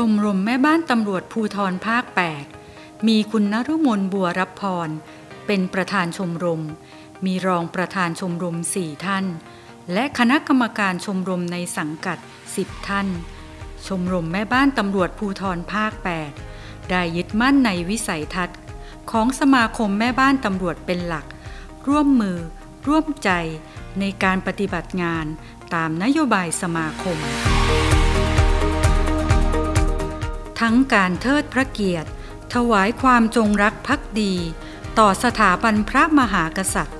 ชมรมแม่บ้านตำรวจภูทรภาค 8 มีคุณนรุมนบัวรับพร เป็นประธานชมรม มีรองประธานชมรม4ท่าน และคณะกรรมการชมรมในสังกัด10ท่าน ชมรมแม่บ้านตำรวจภูทรภาค 8 ได้ยึดมั่นในวิสัยทัศน์ ของสมาคมแม่บ้านตำรวจเป็นหลัก ร่วมมือ ร่วมใจในการปฏิบัติงานตามนโยบายสมาคม ทั้งการเทิดพระเกียรติ ถวายความจงรักภักดี ต่อสถาบันพระมหากษัตริย์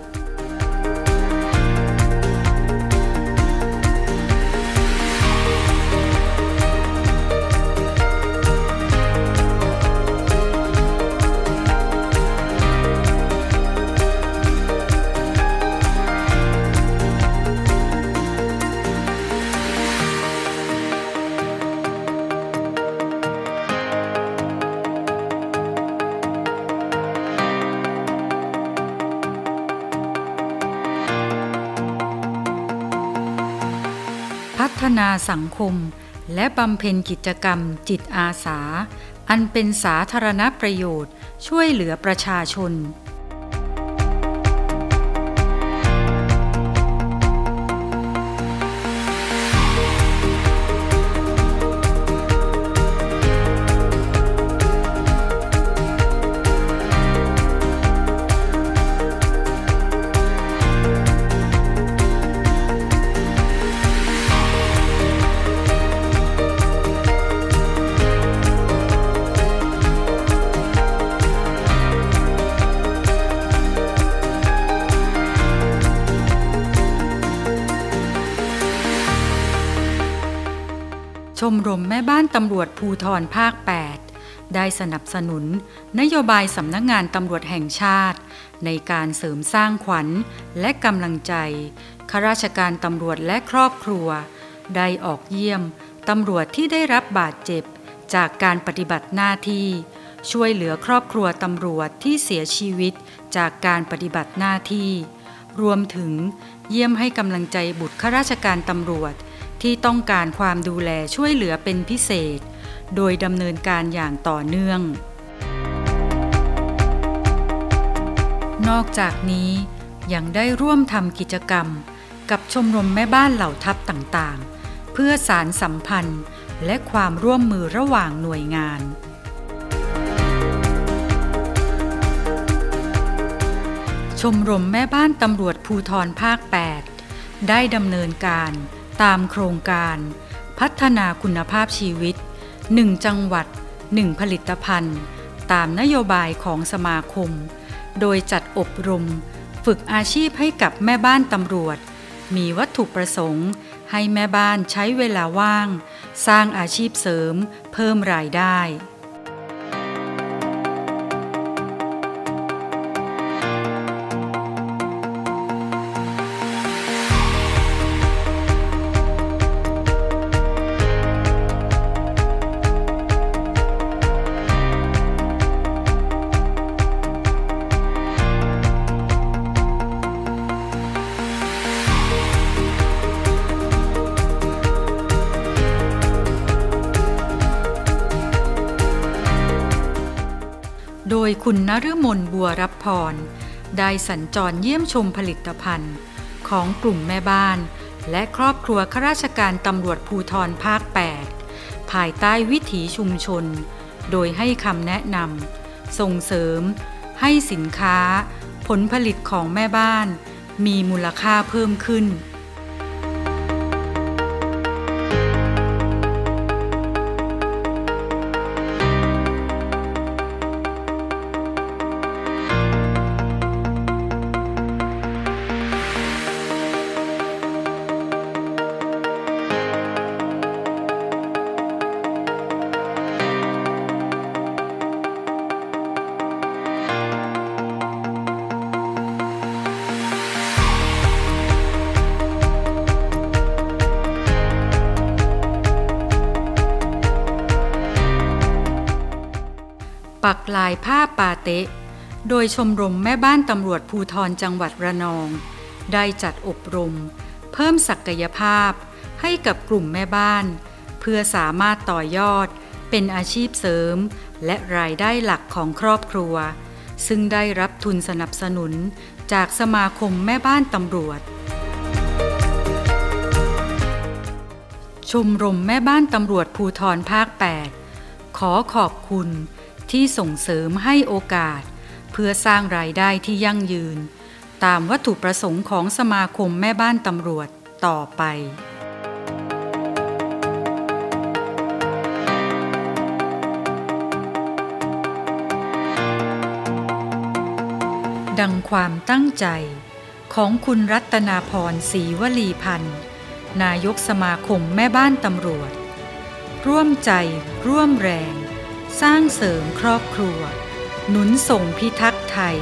พัฒนาสังคม และบำเพ็ญกิจกรรมจิตอาสา อันเป็นสาธารณประโยชน์ ช่วยเหลือประชาชน ชมรมแม่บ้านตำรวจภูทรภาค 8 ได้สนับสนุน นโยบายสำนักงงานตำรวจแห่งชาติ ในการเสริมสร้างขวัญและกำลังใจข้าราชการตำรวจและครอบครัว ได้ออกเยี่ยมตำรวจที่ได้รับบาดเจ็บ จากการปฏิบัติหน้าที่ ช่วยเหลือครอบครัวตำรวจที่เสียชีวิตจากการปฏิบัติหน้าที่ รวมถึงเยี่ยมให้กำลังใจบุตรข้าราชการตำรวจ ที่ต้องการความดูแลช่วยเหลือเป็นพิเศษ โดยดำเนินการอย่างต่อเนื่อง นอกจากนี้ยังได้ร่วมทำกิจกรรม กับชมรมแม่บ้านเหล่าทัพต่างๆ เพื่อสารสัมพันธ์และความร่วมมือระหว่างหน่วยงานชมรมแม่บ้านตำรวจภูทรภาค 8 ได้ดำเนินการ ตามโครงการ พัฒนาคุณภาพชีวิต 1 จังหวัด 1 ผลิตภัณฑ์ ตามนโยบายของสมาคม โดยจัดอบรม ฝึกอาชีพให้กับแม่บ้านตำรวจ มีวัตถุประสงค์ ให้แม่บ้านใช้เวลาว่าง สร้างอาชีพเสริม เพิ่มรายได้ ยคุณนฤมลบัวรับพร ได้สัญจรเยี่ยมชมผลิตภัณฑ์ ของกลุ่มแม่บ้าน และครอบครัวข้าราชการตำรวจภูทรภาค 8 ภายใต้วิถีชุมชน โดยให้คำแนะนำส่งเสริม ให้สินค้า ผลผลิตของแม่บ้าน มีมูลค่าเพิ่มขึ้น ปักลายผ้าปาเตะ โดยชมรมแม่บ้านตำรวจภูทรจังหวัดระนอง ได้จัดอบรม เพิ่มศักยภาพ ให้กับกลุ่มแม่บ้าน เพื่อสามารถต่อยอด เป็นอาชีพเสริม และรายได้หลักของครอบครัว ซึ่งได้รับทุนสนับสนุนจากสมาคมแม่บ้านตำรวจชมรมแม่บ้านตำรวจภูทรภาค 8 ขอขอบคุณ ที่ส่งเสริมให้โอกาส เพื่อสร้างรายได้ที่ยั่งยืน ตามวัตถุประสงค์ของสมาคมแม่บ้านตำรวจต่อไปดังความตั้งใจของคุณรัตนาพรศรีวลีพันธ์ นายกสมาคมแม่บ้านตำรวจ ร่วมใจร่วมแรง สร้างเสริมครอบครัว หนุนส่งพิทักษ์ไทย